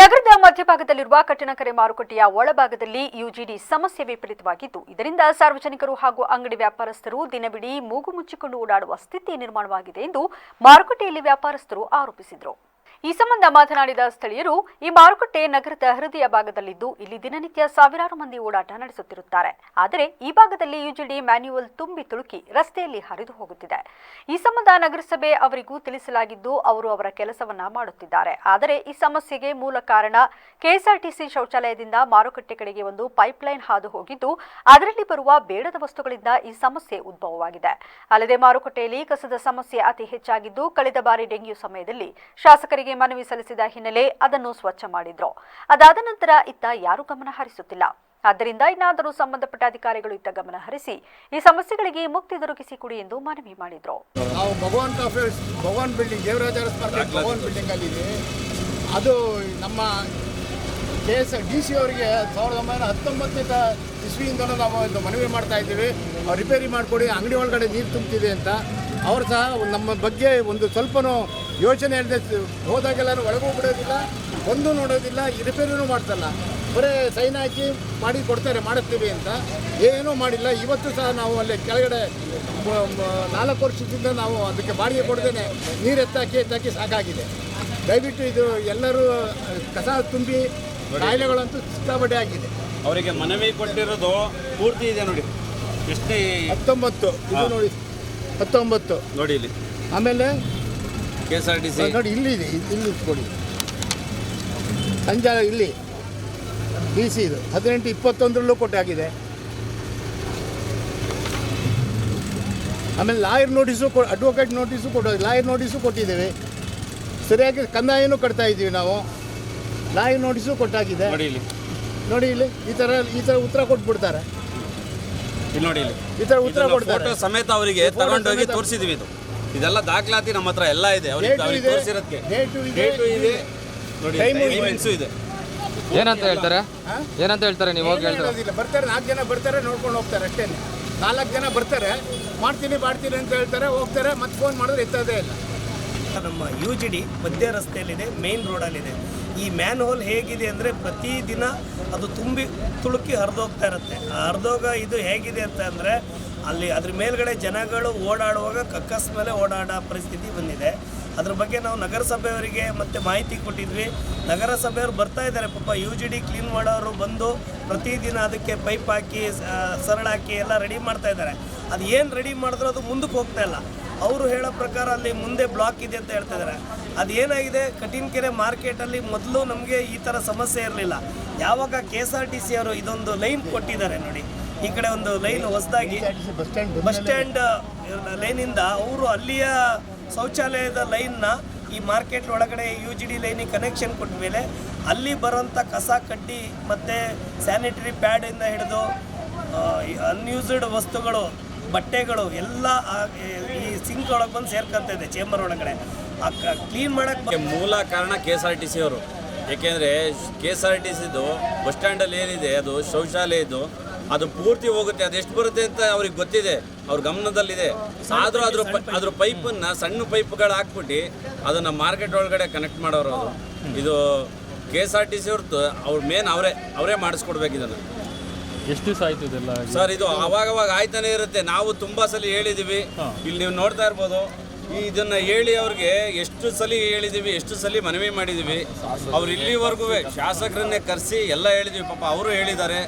ನಗರದ ಮಧ್ಯಭಾಗದಲ್ಲಿರುವ ಕಟ್ಟಣಕೆರೆ ಮಾರುಕಟ್ಟೆಯ ಒಳಭಾಗದಲ್ಲಿ ಯುಜಿಡಿ ಸಮಸ್ಯೆ ವಿಪರೀತವಾಗಿದ್ದು, ಇದರಿಂದ ಸಾರ್ವಜನಿಕರು ಹಾಗೂ ಅಂಗಡಿ ವ್ಯಾಪಾರಸ್ಥರು ದಿನವಿಡೀ ಮೂಗು ಮುಚ್ಚಿಕೊಂಡು ಓಡಾಡುವ ಸ್ಥಿತಿ ನಿರ್ಮಾಣವಾಗಿದೆ ಎಂದು ಮಾರುಕಟ್ಟೆಯಲ್ಲಿ ವ್ಯಾಪಾರಸ್ಥರು ಆರೋಪಿಸಿದರು. ಈ ಸಂಬಂಧ ಮಾತನಾಡಿದ ಸ್ಥಳೀಯರು, ಈ ಮಾರುಕಟ್ಟೆ ನಗರದ ಹೃದಯ ಭಾಗದಲ್ಲಿದ್ದು, ಇಲ್ಲಿ ದಿನನಿತ್ಯ ಸಾವಿರಾರು ಮಂದಿ ಓಡಾಟ ನಡೆಸುತ್ತಿರುತ್ತಾರೆ. ಆದರೆ, ಈ ಭಾಗದಲ್ಲಿ ಯುಜಿಡಿ ಮ್ಯಾನ್ಯುವಲ್ ತುಂಬಿ ತುಳುಕಿ ರಸ್ತೆಯಲ್ಲಿ ಹರಿದು ಹೋಗುತ್ತಿದೆ. ಈ ಸಂಬಂಧ ನಗರಸಭೆ ಅವರಿಗೂ ತಿಳಿಸಲಾಗಿದ್ದು, ಅವರು ಅವರ ಕೆಲಸವನ್ನ ಮಾಡುತ್ತಿದ್ದಾರೆ. ಆದರೆ, ಈ ಸಮಸ್ಯೆಗೆ ಮೂಲ ಕಾರಣ ಕೆಎಸ್ಆರ್ಟಿಸಿ ಶೌಚಾಲಯದಿಂದ ಮಾರುಕಟ್ಟೆ ಕಡೆಗೆ ಒಂದು ಪೈಪ್ಲೈನ್ ಹಾದು ಹೋಗಿದ್ದು, ಅದರಲ್ಲಿ ಬರುವ ಬೇಡದ ವಸ್ತುಗಳಿಂದ ಈ ಸಮಸ್ಯೆ ಉದ್ಭವವಾಗಿದೆ. ಅಲ್ಲದೆ ಮಾರುಕಟ್ಟೆಯಲ್ಲಿ ಕಸದ ಸಮಸ್ಯೆ ಅತಿ ಹೆಚ್ಚಾಗಿದ್ದು, ಕಳೆದ ಬಾರಿ ಡೆಂಗ್ಯೂ ಸಮಯದಲ್ಲಿ ಶಾಸಕರಿಗೆ ಮನವಿ ಸಲ್ಲಿಸಿದ ಹಿನ್ನೆಲೆ ಅದನ್ನು ಸ್ವಚ್ಛ ಮಾಡಿದ್ರು. ಅದಾದ ನಂತರ ಇತ್ತ ಯಾರೂ ಗಮನ ಹರಿಸುತ್ತಿಲ್ಲ. ಆದ್ದರಿಂದ ಇನ್ನಾದರೂ ಸಂಬಂಧಪಟ್ಟ ಅಧಿಕಾರಿಗಳು ಇತ್ತ ಗಮನ ಹರಿಸಿ ಈ ಸಮಸ್ಯೆಗಳಿಗೆ ಮುಕ್ತಿ ದೊರಕಿಸಿ ಕೊಡಿ ಎಂದು ಮನವಿ ಮಾಡಿದ್ರು. ನಾವು Bhagwan coffees Bhagwan building Devaraja Bhagwan building ಅಲ್ಲಿ ಇದೆ. ಅದು ನಮ್ಮ ಕೆ ಎಸ್ ಡಿ ಸಿ ಅವರಿಗೆ ಸಾವಿರದ ಒಂಬೈನೂರ ಹತ್ತೊಂಬತ್ತನೇ ಇಸ್ವಿಯಿಂದಲೂ ನಾವು ಒಂದು ಮನವಿ ಮಾಡ್ತಾ ಇದ್ದೀವಿ. ರಿಪೇರಿ ಮಾಡಿಕೊಡಿ ಅಂಗಡಿ ಒಳಗಡೆ ನೀರು ತುಂಬ್ತಿದೆ ಅಂತ. ಅವರು ಸಹ ನಮ್ಮ ಬಗ್ಗೆ ಒಂದು ಸ್ವಲ್ಪನೂ ಯೋಚನೆ ಇಲ್ಲದೆ ಹೋದಾಗೆಲ್ಲರೂ ಒಳಗೂ ಬಿಡೋದಿಲ್ಲ ಒಂದು ನೋಡೋದಿಲ್ಲ ರಿಪೇರಿನೂ ಮಾಡ್ತಲ್ಲ ಬರೀ ಸೈನ್ ಹಾಕಿ ಮಾಡಿ ಕೊಡ್ತಾರೆ ಮಾಡಿಸ್ತೀವಿ ಅಂತ. ಏನೂ ಮಾಡಿಲ್ಲ. ಇವತ್ತು ಸಹ ನಾವು ಅಲ್ಲಿ ಕೆಳಗಡೆ ನಾಲ್ಕು ವರ್ಷದಿಂದ ನಾವು ಅದಕ್ಕೆ ಬಾಡಿಗೆ ಕೊಡ್ದೇನೆ ನೀರು ಎತ್ತಾಕಿ ಎತ್ತಾಕಿ ಸಾಕಾಗಿದೆ. ದಯವಿಟ್ಟು ಇದು ಎಲ್ಲರೂ ಕಸ ತುಂಬಿ ಕಾಯಿಲೆಗಳಂತೂ ಸಿಕ್ಕಾಪಟ್ಟೆ ಆಗಿದೆ. ಅವರಿಗೆ ಮನವಿ ಕೊಟ್ಟಿರೋದು ಪೂರ್ತಿ ಇದೆ ನೋಡಿ. ಎಷ್ಟೇ ಹತ್ತೊಂಬತ್ತು. ಇದು ನೋಡಿ. ಹತ್ತೊಂಬತ್ತು. ನೋಡಿ ಇಲ್ಲಿ. ಆಮೇಲೆ K S R T C ನೋಡಿ ಇಲ್ಲಿ ಇದೆ. ಇಲ್ಲಿ- ಇಲ್ಲಿ ಕೊಡಿ. ಸಂಜೆ ಇಲ್ಲಿ. ಡಿ ಸಿ ಇದು. ಹದಿನೆಂಟು ಇಪ್ಪತ್ತೊಂದರಲ್ಲೂ ಕೊಟ್ಟಾಗಿದೆ ಆಮೇಲೆ ಲಾಯರ್ ನೋಟಿಸು ಕೊ ಅಡ್ವೊಕೇಟ್ ನೋಟಿಸು ಕೊಟ್ಟು ಲಾಯರ್ ನೋಟಿಸು ಕೊಟ್ಟಿದ್ದೇವೆ. ಸರಿಯಾಗಿ ಕಂದಾಯನೂ ಕಟ್ತಾ ಇದ್ದೀವಿ ನಾವು. ಲಾಯರ್ ನೋಟಿಸು ಕೊಟ್ಟಾಗಿದೆ. ನೋಡಿ ಇಲ್ಲಿ. ನೋಡಿ ಇಲ್ಲಿ ಈ ಥರ ಈ ಥರ ಉತ್ತರ ಕೊಟ್ಬಿಡ್ತಾರೆ. ಇಲ್ಲಿ ನೋಡಿ ಇಲ್ಲಿ. ಈ ಥರ ಉತ್ತರ ಕೊಡ್ತಾರೆ. ಸಮೇತ ಅವರಿಗೆ ತಗೊಂಡೋಗಿ. ತೋರಿಸಿದ್ವಿ ಇದು. ಇದೆಲ್ಲ ದಾಖಲಾತಿ ನಮ್ಮ ಹತ್ರ ಎಲ್ಲ ಇದೆ. ಅವ್ರಿಗೆ ಡೇಟು ಅವ್ರಿಗೆ ಇದೆ. ತೋರಿಸಿರೋದಕ್ಕೆ ಡೇಟು ಇದೆ. ನೋಡಿ Time ಇದೆ. ಟೈಮಿಂಗ್ಸು ಇದೆ. ಏನಂತ ಹೇಳ್ತಾರೆ? ಏನಂತ ಹೇಳ್ತಾರೆ ನೀವು ಹೋಗಿ ಹೇಳ್ತಾರೆ ಬರ್ತಾರೆ ನಾಲ್ಕು ಜನ ಬರ್ತಾರೆ ನೋಡ್ಕೊಂಡು ಹೋಗ್ತಾರೆ ಅಷ್ಟೇ. ನಾಲ್ಕು ಜನ ಬರ್ತಾರೆ ಮಾಡ್ತೀನಿ ಮಾಡ್ತೀನಿ ಅಂತ ಹೇಳ್ತಾರೆ ಹೋಗ್ತಾರೆ ಮತ್ತೆ ಫೋನ್ ಮಾಡಿದ್ರೆ ಎತ್ತದೇ ಇಲ್ಲ. ನಮ್ಮ ಯು ಜಿ ಡಿ ಮಧ್ಯ ರಸ್ತೆಯಲ್ಲಿದೆ ಮೇನ್ ರೋಡಲ್ಲಿದೆ ಈ ಮ್ಯಾನ್ ಹೋಲ್ ಹೇಗಿದೆ ಅಂದರೆ ಪ್ರತಿದಿನ ಅದು ತುಂಬಿ ತುಳುಕಿ ಹರಿದೋಗ್ತಾ ಇರುತ್ತೆ. ಆ ಹರಿದೋಗ ಇದು ಹೇಗಿದೆ ಅಂತ ಅಂದರೆ ಅಲ್ಲಿ ಅದ್ರ ಮೇಲ್ಗಡೆ ಜನಗಳು ಓಡಾಡುವಾಗ ಕಕ್ಕಸ್ ಮೇಲೆ ಓಡಾಡೋ ಪರಿಸ್ಥಿತಿ ಬಂದಿದೆ. ಅದ್ರ ಬಗ್ಗೆ ನಾವು ನಗರಸಭೆಯವರಿಗೆ ಮತ್ತೆ ಮಾಹಿತಿ ಕೊಟ್ಟಿದ್ವಿ. ನಗರಸಭೆಯವರು ಬರ್ತಾ ಇದ್ದಾರೆ. ಪಾಪ ಯು ಜಿ ಡಿ ಕ್ಲೀನ್ ಮಾಡೋರು ಬಂದು ಪ್ರತಿದಿನ ಅದಕ್ಕೆ ಪೈಪ್ ಹಾಕಿ ಸರಳಾಕಿ ಎಲ್ಲ ರೆಡಿ ಮಾಡ್ತಾ ಇದ್ದಾರೆ. ಅದು ಏನು ರೆಡಿ ಮಾಡಿದ್ರು ಅದು ಮುಂದಕ್ಕೆ ಹೋಗ್ತಾ ಇಲ್ಲ. ಅವರು ಹೇಳೋ ಪ್ರಕಾರ ಅಲ್ಲಿ ಮುಂದೆ ಬ್ಲಾಕ್ ಇದೆ ಅಂತ ಹೇಳ್ತಾ ಇದ್ದಾರೆ. ಅದು ಏನಾಗಿದೆ? ಕಠಿಣಕೆರೆ ಮಾರ್ಕೆಟಲ್ಲಿ ಮೊದಲು ನಮಗೆ ಈ ಥರ ಸಮಸ್ಯೆ ಇರಲಿಲ್ಲ. ಯಾವಾಗ K S R T C ಅವರು ಇದೊಂದು ಲೈನ್ ಕೊಟ್ಟಿದ್ದಾರೆ ನೋಡಿ. ಈ ಕಡೆ ಒಂದು ಲೈನ್ ಹೊಸದಾಗಿ ಬಸ್ ಸ್ಟ್ಯಾಂಡ್ ಲೈನಿಂದ ಅವರು ಅಲ್ಲಿಯ ಶೌಚಾಲಯದ ಲೈನ್ನ ಈ ಮಾರ್ಕೆಟ್ ಒಳಗಡೆ ಯು ಜಿ ಡಿ ಲೈನಿಗೆ ಕನೆಕ್ಷನ್ ಕೊಟ್ಟ ಮೇಲೆ ಅಲ್ಲಿ ಬರೋಂಥ ಕಸ, ಕಡ್ಡಿ ಮತ್ತು ಸ್ಯಾನಿಟರಿ ಪ್ಯಾಡಿಂದ ಹಿಡಿದು ಅನ್ಯೂಸ್ಡ್ ವಸ್ತುಗಳು, ಬಟ್ಟೆಗಳು ಎಲ್ಲ ಈ ಸಿಂಕ್ ಒಳಗೆ ಬಂದು ಸೇರ್ಕೊಂತ ಇದೆ ಚೇಂಬರ್ ಒಳಗಡೆ. ಕ್ಲೀನ್ ಮಾಡಕ್ಕೆ ಮೂಲ ಕಾರಣ K S R T C ಅವರು. ಏಕೆಂದರೆ ಕೆ ಎಸ್ ಆರ್ ಟಿ ಸಿದು ಬಸ್ ಸ್ಟ್ಯಾಂಡಲ್ಲಿ ಏನಿದೆ ಅದು ಶೌಚಾಲಯ ಇದ್ದು ಅದು ಪೂರ್ತಿ ಹೋಗುತ್ತೆ ಅದು ಎಷ್ಟು ಬರುತ್ತೆ ಅಂತ ಅವ್ರಿಗೆ ಗೊತ್ತಿದೆ. ಅವ್ರ ಗಮನದಲ್ಲಿದೆ. ಆದರೂ ಅದ್ರ ಅದ್ರ ಪೈಪನ್ನು ಸಣ್ಣ ಪೈಪ್ಗಳು ಹಾಕ್ಬಿಟ್ಟು ಅದನ್ನು ಮಾರ್ಕೆಟ್ ಒಳಗಡೆ ಕನೆಕ್ಟ್ ಮಾಡೋರು ಅದು ಇದು K S R T C ಅವ್ರದ್ದು ಅವ್ರ ಮೇನ್ ಅವರೇ ಅವರೇ ಮಾಡಿಸ್ಕೊಡ್ಬೇಕು ಇದನ್ನು. ಎಷ್ಟು ದಿವಸ ಆಯ್ತು ಇದೆಲ್ಲ? ಸರ್ ಇದು ಅವಾಗವಾಗ ಅವಾಗ ಆಯ್ತಾನೆ ಇರುತ್ತೆ. ನಾವು ತುಂಬಾ ಸಲ ಹೇಳಿದೀವಿ. ಇಲ್ಲಿ ನೀವು ನೋಡ್ತಾ ಇರ್ಬೋದು. ಇದನ್ನ ಹೇಳಿ ಅವ್ರಿಗೆ ಎಷ್ಟು ಸಲ ಹೇಳಿದೀವಿ, ಎಷ್ಟು ಸಲ ಮನವಿ ಮಾಡಿದೀವಿ, ಅವ್ರು ಇಲ್ಲಿವರೆಗೂ ಶಾಸಕರನ್ನೇ ಕರೆಸಿ ಎಲ್ಲ ಹೇಳಿದೀವಿ, ಪಾಪ ಅವರು ಹೇಳಿದ್ದಾರೆ.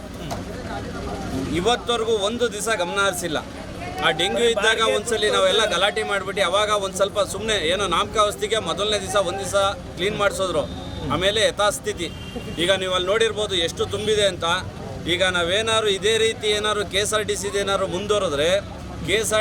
ಇವತ್ತವರೆಗೂ ಒಂದು ದಿವಸ ಗಮನ ಹರಿಸಿಲ್ಲ. ಆ ಡೆಂಗ್ಯೂ ಇದ್ದಾಗ ಒಂದ್ಸಲಿ ನಾವೆಲ್ಲ ಗಲಾಟೆ ಮಾಡಿಬಿಟ್ಟು ಅವಾಗ ಒಂದು ಸ್ವಲ್ಪ ಸುಮ್ಮನೆ ಏನೋ ನಾಮಕಾವಸ್ತಿಗೆ ಮೊದಲನೇ ದಿವಸ ಒಂದು ದಿವಸ ಕ್ಲೀನ್ ಮಾಡಿಸೋದ್ರು. ಆಮೇಲೆ ಯಥಾಸ್ಥಿತಿ. ಈಗ ನೀವು ಅಲ್ಲಿ ನೋಡಿರ್ಬೋದು ಎಷ್ಟು ತುಂಬಿದೆ ಅಂತ. ಈಗ ನಾವೇನಾದ್ರು ಇದೇ ರೀತಿ ಏನಾದ್ರು ಕೆ ಎಸ್ ಆರ್ ಟಿ ಸಿದು ಏನಾದ್ರು ಮುಂದುವರೆದ್ರೆ ಕೆ ಎಸ್ ಆರ್